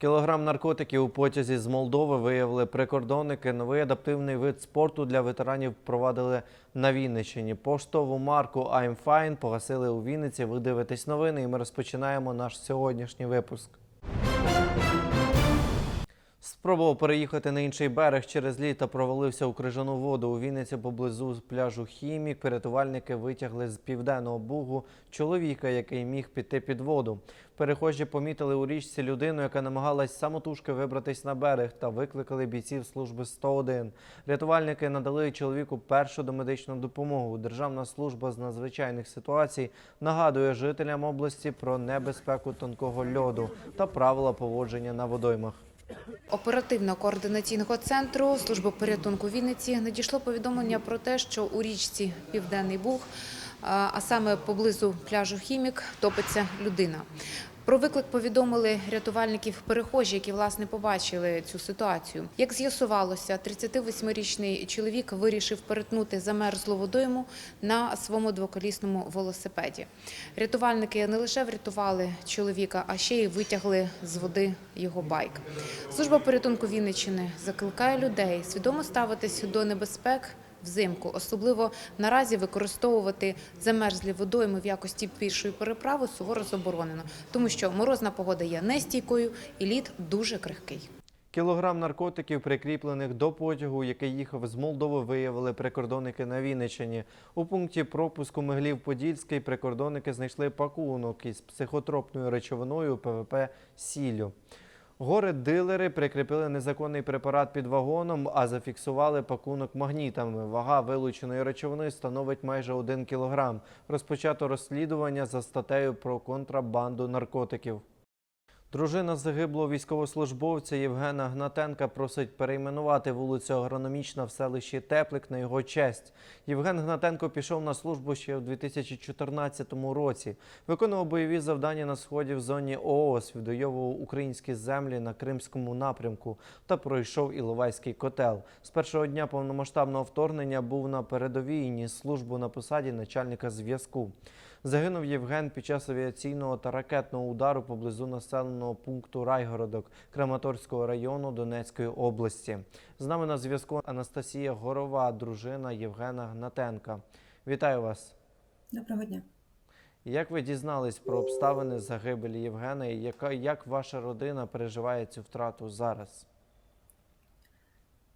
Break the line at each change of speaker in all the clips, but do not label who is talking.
Кілограм наркотиків у потязі з Молдови виявили прикордонники. Новий адаптивний вид спорту для ветеранів впровадили на Вінниччині. Поштову марку I'm Fine погасили у Вінниці. Ви дивитесь новини, і ми розпочинаємо наш сьогоднішній випуск. Спробував переїхати на інший берег через лід та провалився у крижану воду. У Вінниці поблизу пляжу Хімік рятувальники витягли з південного бугу чоловіка, який міг піти під воду. Перехожі помітили у річці людину, яка намагалась самотужки вибратись на берег та викликали бійців служби 101. Рятувальники надали чоловіку першу домедичну допомогу. Державна служба з надзвичайних ситуацій нагадує жителям області про небезпеку тонкого льоду та правила поводження на водоймах.
Оперативно-координаційного центру служби порятунку Вінниці надійшло повідомлення про те, що у річці Південний Буг, а саме поблизу пляжу Хімік, топиться людина. Про виклик повідомили рятувальників перехожі, які власне побачили цю ситуацію. Як з'ясувалося, 38-річний чоловік вирішив перетнути замерзлу водойму на своєму двоколісному велосипеді. Рятувальники не лише врятували чоловіка, а ще й витягли з води його байк. Служба порятунку Вінниччини закликає людей свідомо ставитись до небезпек взимку, особливо наразі використовувати замерзлі водойми в якості пішої переправи суворо заборонено, тому що морозна погода є нестійкою і лід дуже крихкий.
Кілограм наркотиків, прикріплених до потягу, який їхав з Молдови, виявили прикордонники на Вінниччині. У пункті пропуску Миглів-Подільський прикордонники знайшли пакунок із психотропною речовиною ПВП «Сіллю». Гори-дилери прикріпили незаконний препарат під вагоном, а зафіксували пакунок магнітами. Вага вилученої речовини становить майже 1 кілограм. Розпочато розслідування за статтею про контрабанду наркотиків. Дружина загиблого військовослужбовця Євгена Гнатенка просить перейменувати вулицю Агрономічна в селищі Теплик на його честь. Євген Гнатенко пішов на службу ще в 2014 році. Виконував бойові завдання на сході в зоні ООС, відвоював українські землі на Кримському напрямку та пройшов Іловайський котел. З першого дня повномасштабного вторгнення був на передовій і ніс службу на посаді начальника зв'язку. Загинув Євген під час авіаційного та ракетного удару поблизу населеного пункту Райгородок Краматорського району Донецької області. З нами на зв'язку Анастасія Горова, дружина Євгена Гнатенка. Вітаю вас.
Доброго дня.
Як ви дізнались про обставини загибелі Євгена і яка, як ваша родина переживає цю втрату зараз?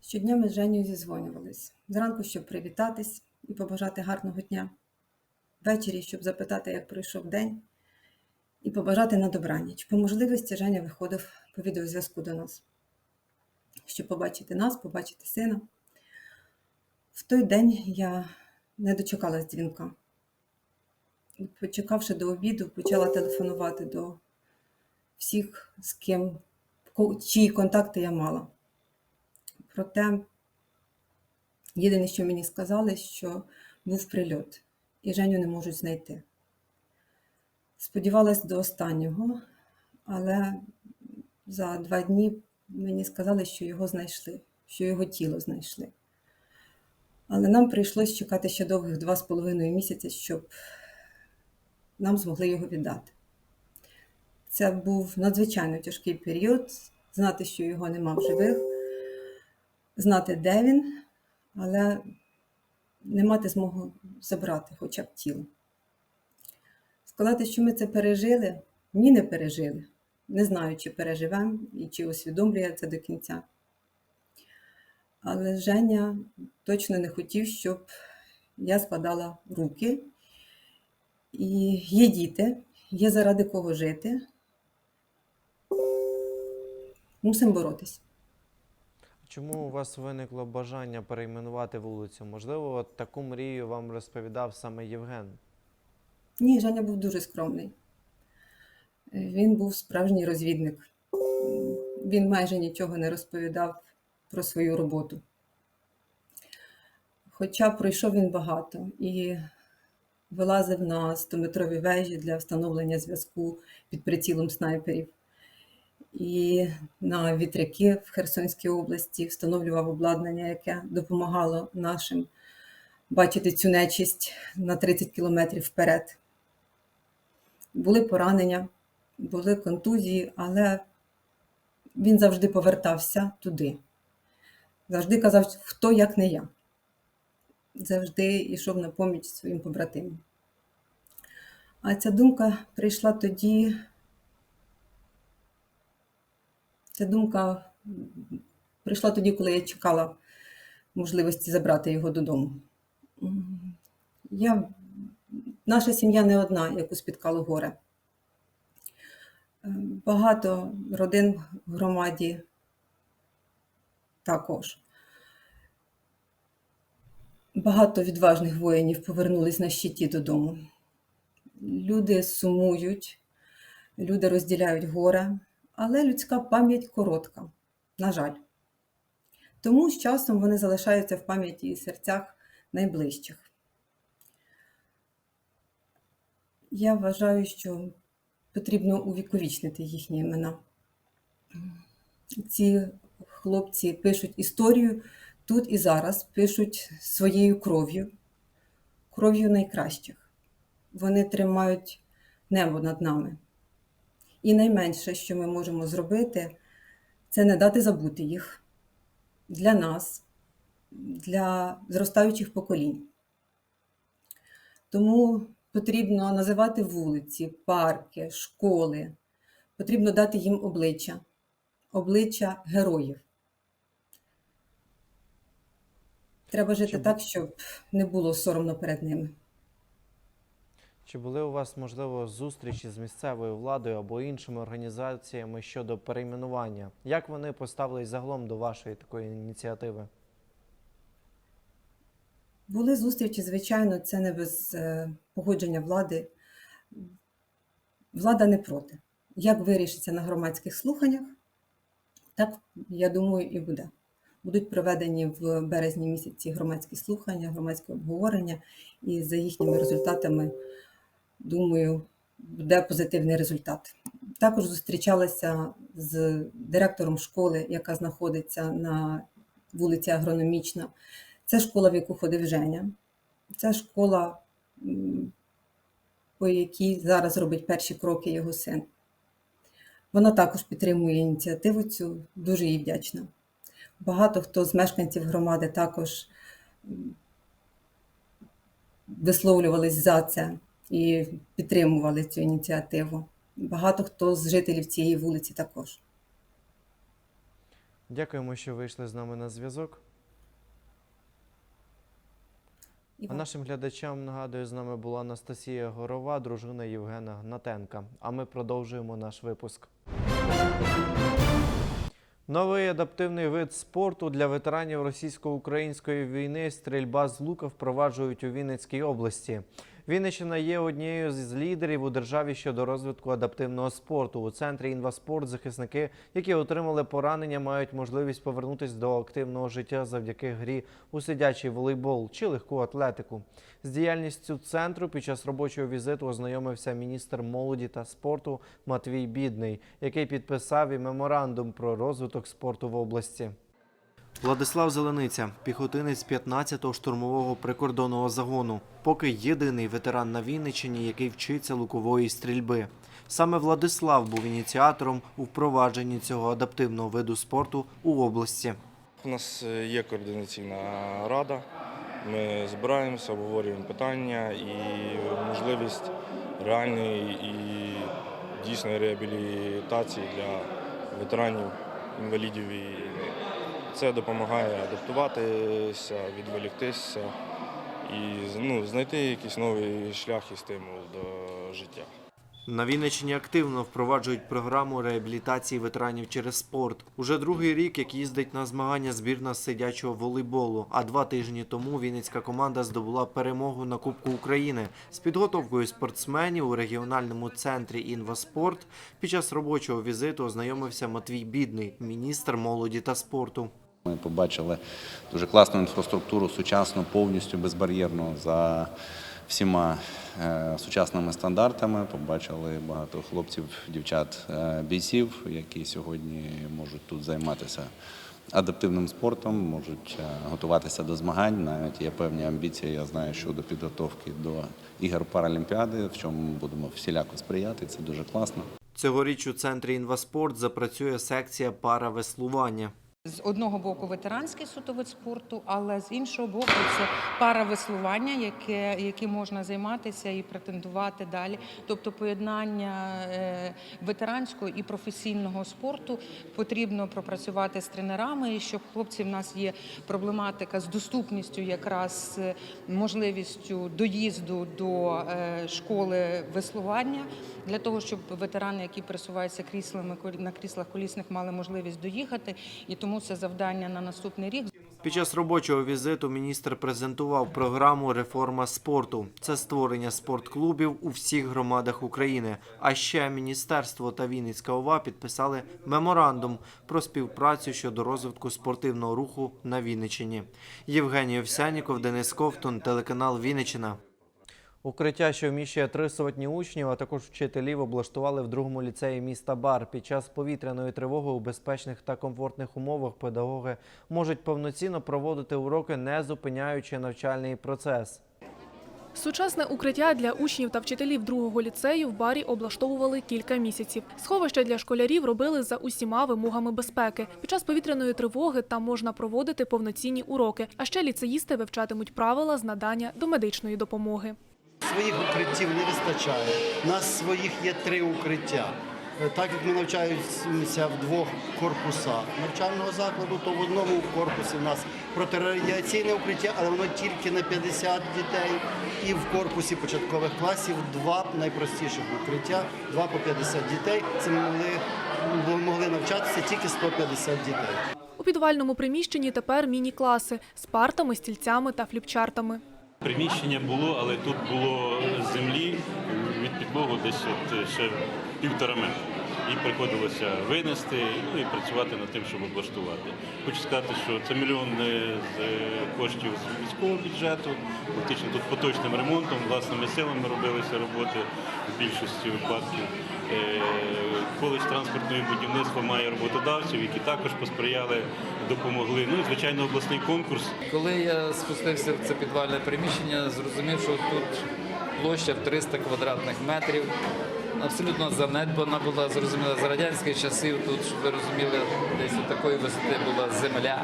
Щодня ми з Женєю зізвонювались. Зранку, щоб привітатись і побажати гарного дня. Ввечері, щоб запитати, як пройшов день, і побажати на добраніч. По можливості Женя виходив по відеозв'язку до нас, щоб побачити нас, побачити сина. В той день я не дочекалась дзвінка. Почекавши до обіду, почала телефонувати до всіх, з ким, чиї контакти я мала. Проте єдине, що мені сказали, що був прильот, і Женю не можуть знайти. Сподівалась до останнього, але за два дні мені сказали, що його знайшли, що його тіло знайшли. Але нам прийшлось чекати ще довгих два з половиною місяці, щоб нам змогли його віддати. Це був надзвичайно тяжкий період, знати, що його нема в живих знати, де він, але не мати змогу забрати хоча б тіло. Сказати, що ми це пережили, ні, не пережили. Не знаю, чи переживемо і чи усвідомлює це до кінця. Але Женя точно не хотів, щоб я складала руки. І є діти, є заради кого жити. Мусимо боротись.
Чому у вас виникло бажання перейменувати вулицю? Можливо, от таку мрію вам розповідав саме Євген.
Ні, Женя був дуже скромний. Він був справжній розвідник. Він майже нічого не розповідав про свою роботу. Хоча пройшов він багато і вилазив на 100-метрові вежі для встановлення зв'язку під прицілом снайперів. І на вітряки в Херсонській області встановлював обладнання, яке допомагало нашим бачити цю нечисть на 30 кілометрів вперед. Були поранення, були контузії, але він завжди повертався туди. Завжди казав, хто як не я. Завжди йшов на поміч своїм побратимам. А ця думка прийшла тоді. Ця думка прийшла тоді, коли я чекала можливості забрати його додому. Я, наша сім'я не одна, яку спіткало горе. Багато родин в громаді також. Багато відважних воїнів повернулись на щиті додому. Люди сумують, люди розділяють горе, але людська пам'ять коротка, на жаль. Тому з часом вони залишаються в пам'яті і серцях найближчих. Я вважаю, що потрібно увіковічнити їхні імена. Ці хлопці пишуть історію тут і зараз, пишуть своєю кров'ю, кров'ю найкращих. Вони тримають небо над нами. І найменше, що ми можемо зробити, це не дати забути їх для нас, для зростаючих поколінь. Тому потрібно називати вулиці, парки, школи. Потрібно дати їм обличчя, обличчя героїв. Треба жити так, щоб не було соромно перед ними.
Чи були у вас, можливо, зустрічі з місцевою владою або іншими організаціями щодо перейменування? Як вони поставились загалом до вашої такої ініціативи?
Були зустрічі, звичайно, це не без е, погодження влади. Влада не проти. Як вирішиться на громадських слуханнях, так, я думаю, і буде. Будуть проведені в березні місяці громадські слухання, громадське обговорення, і за їхніми результатами, думаю, буде позитивний результат. Також зустрічалася з директором школи, яка знаходиться на вулиці Агрономічна. Це школа, в яку ходив Женя. Це школа, по якій зараз робить перші кроки його син. Вона також підтримує ініціативу цю, дуже їй вдячна. Багато хто з мешканців громади також висловлювались за це і підтримували цю ініціативу. Багато хто з жителів цієї вулиці також.
Дякуємо, що вийшли з нами на зв'язок. А нашим глядачам нагадую, з нами була Анастасія Горова, дружина Євгена Гнатенка. А ми продовжуємо наш випуск. Новий адаптивний вид спорту для ветеранів російсько-української війни стрільба з лука впроваджують у Вінницькій області. Вінниччина є однією з лідерів у державі щодо розвитку адаптивного спорту. У центрі інваспорт захисники, які отримали поранення, мають можливість повернутися до активного життя завдяки грі у сидячий волейбол чи легку атлетику. З діяльністю центру під час робочого візиту ознайомився міністр молоді та спорту Матвій Бідний, який підписав і меморандум про розвиток спорту в області. Владислав Зелениця, піхотинець 15-го штурмового прикордонного загону, поки єдиний ветеран на Вінниччині, який вчиться лукової стрільби. Саме Владислав був ініціатором у впровадженні цього адаптивного виду спорту у області.
У нас е, є координаційна рада. Ми збираємося, обговорюємо питання і можливість реальної і дійсної реабілітації для ветеранів, інвалідів війни. Це допомагає адаптуватися, відволіктися і ну, знайти якийсь новий шлях і стимул до життя.
На Вінниччині активно впроваджують програму реабілітації ветеранів через спорт. Уже другий рік, як їздить на змагання збірна сидячого волейболу. А два тижні тому Вінницька команда здобула перемогу на Кубку України з підготовкою спортсменів у регіональному центрі Інваспорт. Під час робочого візиту ознайомився Матвій Бідний, міністр молоді та спорту.
Ми побачили дуже класну інфраструктуру, сучасну, повністю безбар'єрну за всіма е, сучасними стандартами. Побачили багато хлопців, дівчат, е, бійців, які сьогодні можуть тут займатися адаптивним спортом, можуть е, готуватися до змагань. Навіть є певні амбіції. Я знаю щодо підготовки до ігор Паралімпіади, в чому будемо всіляко сприяти. Це дуже класно.
Цьогоріч у центрі інваспорт запрацює секція паравеслування.
З одного боку ветеранський судовид спорту, але з іншого боку це паравеслування, яке, яким можна займатися і претендувати далі. Тобто поєднання е, ветеранського і професійного спорту потрібно пропрацювати з тренерами, і щоб хлопці в нас є проблематика з доступністю, якраз можливістю доїзду до е, школи веслування, для того, щоб ветерани, які пересуваються кріслами на кріслах колісних, мали можливість доїхати. І тому це завдання на наступний рік.
Під час робочого візиту міністр презентував програму Реформа спорту. Це створення спортклубів у всіх громадах України. А ще міністерство та Вінницька ОВА підписали меморандум про співпрацю щодо розвитку спортивного руху на Вінниччині. Євгеній Овсяніков, Денис Ковтун, телеканал Вінниччина. Укриття, що вміщує три сотні учнів, а також вчителів, облаштували в другому ліцеї міста Бар. Під час повітряної тривоги у безпечних та комфортних умовах педагоги можуть повноцінно проводити уроки, не зупиняючи навчальний процес.
Сучасне укриття для учнів та вчителів другого ліцею в барі облаштовували кілька місяців. Сховище для школярів робили за усіма вимогами безпеки. Під час повітряної тривоги там можна проводити повноцінні уроки. А ще ліцеїсти вивчатимуть правила з надання домедичної допомоги.
Своїх укриттів не вистачає. У нас своїх є три укриття. Е, Так як ми навчаємося в двох корпусах навчального закладу, то в одному корпусі в нас протирадіаційне укриття, але воно тільки на 50 дітей. І в корпусі початкових класів два найпростіших укриття, два по 50 дітей. Це могли, могли навчатися тільки 150 дітей.
У підвальному приміщенні тепер міні-класи з партами, стільцями та фліпчартами.
Приміщення було, але тут було землі від підлогу десь от ще півтора метра. І приходилося винести ну, і працювати над тим, щоб облаштувати. Хочу сказати, що це мільйон е, з коштів з міського бюджету. Фактично тут поточним ремонтом, власними силами робилися роботи в більшості випадків. Е, Коледж транспортної будівництва має роботодавців, які також посприяли, допомогли. Ну звичайно обласний конкурс.
Коли я спустився в це підвальне приміщення, зрозумів, що тут площа в 300 квадратних метрів. Абсолютно занедбана була, зрозуміло, за радянських часів тут, щоб ви розуміли, десь такої висоти була земля,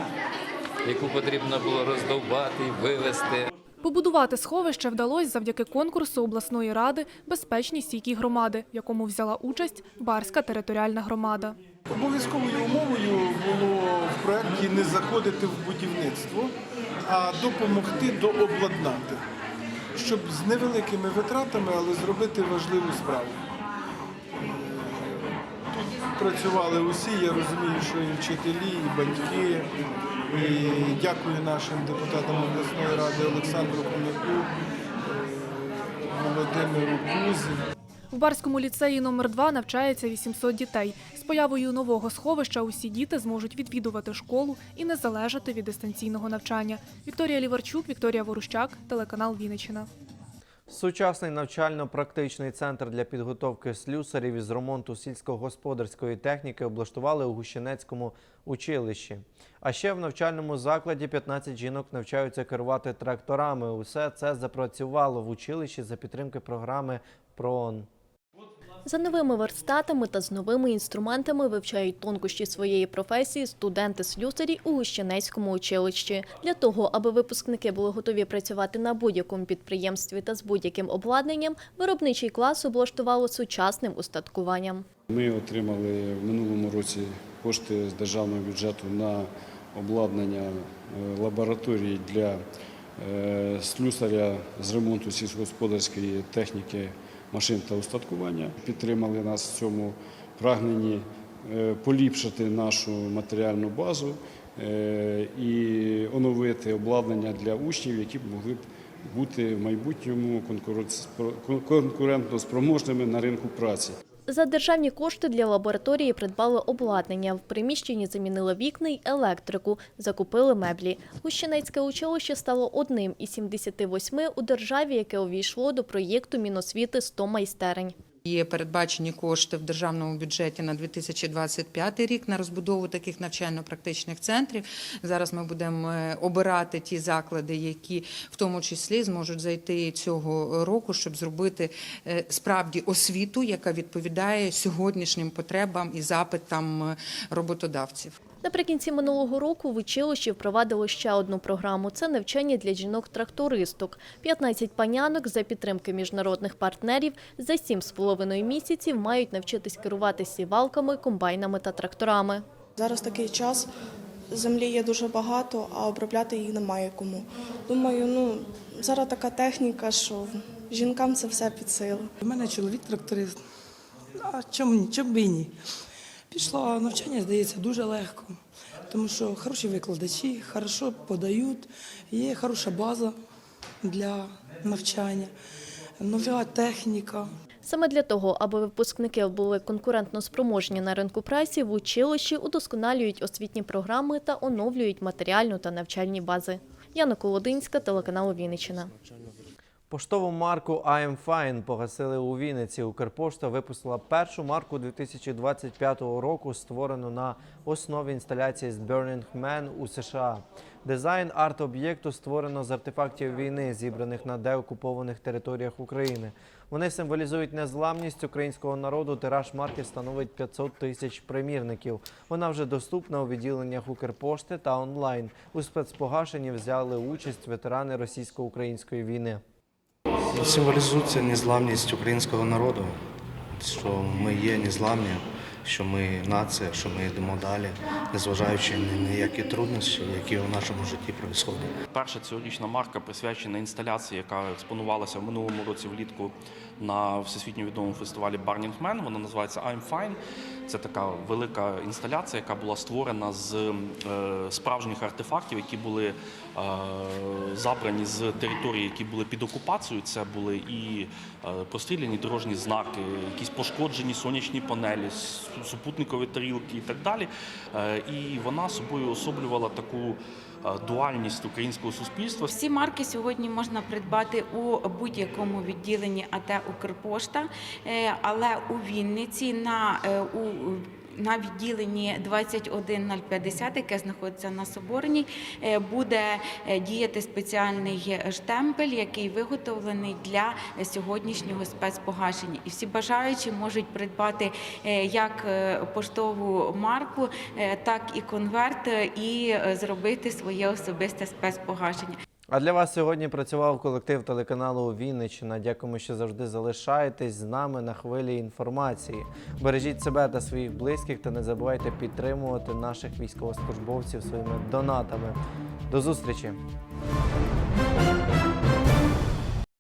яку потрібно було роздовбати і вивезти.
Побудувати сховище вдалося завдяки конкурсу обласної ради Безпечні стійкі громади, в якому взяла участь Барська територіальна громада.
Обов'язковою умовою було в проєкті не заходити в будівництво, а допомогти дообладнати, щоб з невеликими витратами, але зробити важливу справу. Тут працювали усі, я розумію, що і вчителі, і батьки. І дякую нашим депутатам обласної ради Олександру Комяку, Володимиру Кузі.
В Барському ліцеї номер 2 навчається 800 дітей. З появою нового сховища усі діти зможуть відвідувати школу і не залежати від дистанційного навчання. Вікторія Ліварчук, Вікторія Ворущак, телеканал Вінниччина.
Сучасний навчально-практичний центр для підготовки слюсарів із ремонту сільськогосподарської техніки облаштували у Гущенецькому училищі. А ще в навчальному закладі 15 жінок навчаються керувати тракторами. Усе це запрацювало в училищі за підтримки програми ПРООН.
За новими верстатами та з новими інструментами вивчають тонкощі своєї професії студенти-слюсарі у Гущенецькому училищі. Для того, аби випускники були готові працювати на будь-якому підприємстві та з будь-яким обладнанням, виробничий клас облаштувало сучасним устаткуванням.
Ми отримали в минулому році кошти з державного бюджету на обладнання е, лабораторії для е, слюсаря з ремонту сільськогосподарської техніки, машин та устаткування. Підтримали нас в цьому прагненні е, поліпшити нашу матеріальну базу е, і оновити обладнання для учнів, які б могли б бути в майбутньому конкурентно спроможними на ринку праці.
За державні кошти для лабораторії придбали обладнання. В приміщенні замінили вікна й електрику, закупили меблі. Гущенецьке училище стало одним із 78 у державі, яке увійшло до проєкту Міносвіти 100 майстерень.
Є передбачені кошти в державному бюджеті на 2025 рік на розбудову таких навчально-практичних центрів. Зараз ми будемо е, обирати ті заклади, які в тому числі зможуть зайти цього року, щоб зробити е, справді освіту, яка відповідає сьогоднішнім потребам і запитам е, роботодавців.
Наприкінці минулого року в училищі впровадили ще одну програму. Це навчання для жінок-трактористок. 15 панянок за підтримки міжнародних партнерів за 7,5 місяців мають навчитись керувати сівалками, комбайнами та тракторами.
Зараз такий час, землі є дуже багато, а обробляти її немає кому. Думаю, ну зараз така техніка, що жінкам це все під силу.
У мене чоловік тракторист. А чому ні? Чому б і ні? Пішла навчання, здається, дуже легко, тому що хороші викладачі, хорошо подають, є хороша база для навчання, нова техніка.
Саме для того, аби випускники були конкурентно спроможні на ринку праці, в училищі удосконалюють освітні програми та оновлюють матеріальну та навчальні бази. Яна Колодинська, телеканал Вінниччина.
Поштову марку I'm Fine погасили у Вінниці. Укрпошта випустила першу марку 2025 року, створену на основі інсталяції з Burning Man у США. Дизайн арт-об'єкту створено з артефактів війни, зібраних на деокупованих територіях України. Вони символізують незламність українського народу. Тираж марки становить 500 тисяч примірників. Вона вже доступна у відділеннях Укрпошти та онлайн. У спецпогашенні взяли участь ветерани російсько-української війни.
Символізується незламність українського народу, що ми є незламні, що ми нація, що ми йдемо далі, незважаючи на ніякі труднощі, які у нашому житті відбуваються.
Перша цьогорічна марка присвячена інсталяції, яка експонувалася в минулому році влітку на всесвітньо відомому фестивалі Burning Man. Вона називається I'm Fine. Це така велика інсталяція, яка була створена з е, справжніх артефактів, які були е, забрані з території, які були під окупацією. Це були і е, простріляні дорожні знаки, якісь пошкоджені сонячні панелі, супутникові тарілки і так далі. І вона собою особлювала таку дуальність українського суспільства.
Всі марки сьогодні можна придбати у будь-якому відділенні АТ Укрпошта, Е, але у Вінниці на е, у на відділенні 21050, яке знаходиться на Соборній, е, буде е, діяти спеціальний штемпель, який виготовлений для сьогоднішнього спецпогашення. І всі бажаючі можуть придбати е, як поштову марку, так і конверт, і зробити своє особисте спецпогашення.
А для вас сьогодні працював колектив телеканалу Вінниччина. Дякуємо, що завжди залишаєтесь з нами на хвилі інформації. Бережіть себе та своїх близьких та не забувайте підтримувати наших військовослужбовців своїми донатами. До зустрічі!